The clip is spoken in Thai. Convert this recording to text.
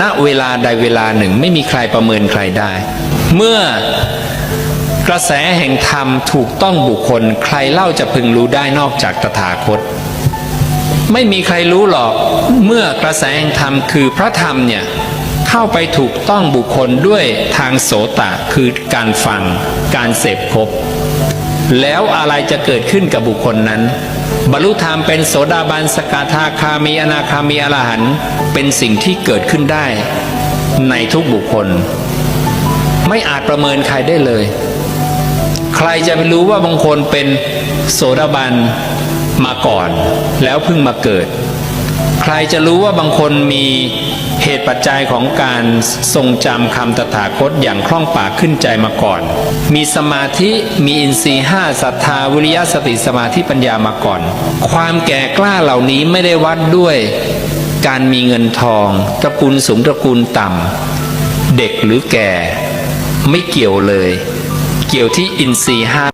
ณเวลาใดเวลาหนึ่งไม่มีใครประเมินใครได้ เมื่อกระแสแห่งธรรมถูกต้องบุคคล ใครเล่าจะพึงรู้ได้นอกจากตถาคต ไม่มีใครรู้หรอกเมื่อกระแสแห่งธรรมคือพระธรรมเนี่ยเข้าไปถูกต้องบุคคลด้วยทางโสตะคือการฟังการเสพคบ แล้วอะไรจะเกิดขึ้นกับบุคคลนั้น บรรลุธรรมเป็นโสดาบันสกาทาคามีอนาคามีอรหันต์เป็นสิ่งที่เกิดขึ้นได้ ในทุกบุคคล ไม่อาจประเมินใครได้เลย ใครจะไปรู้ว่าบางคนเป็นโสดาบันมาก่อน แล้วเพิ่งมาเกิด ใครจะรู้ว่าบางคนมีเหตุปัจจัยของการทรงจำคำตถาคตอย่างคล่องปากขึ้นใจมาก่อน มีสมาธิมีอินทรีย์ห้าศรัทธาวิริยะสติสมาธิปัญญามาก่อน ความแก่กล้าเหล่านี้ไม่ได้วัดด้วยการมีเงินทองตระกูลสูงตระกูลต่ำเด็กหรือแก่ ไม่เกี่ยวเลย เกี่ยวที่อินทรีย์ห้า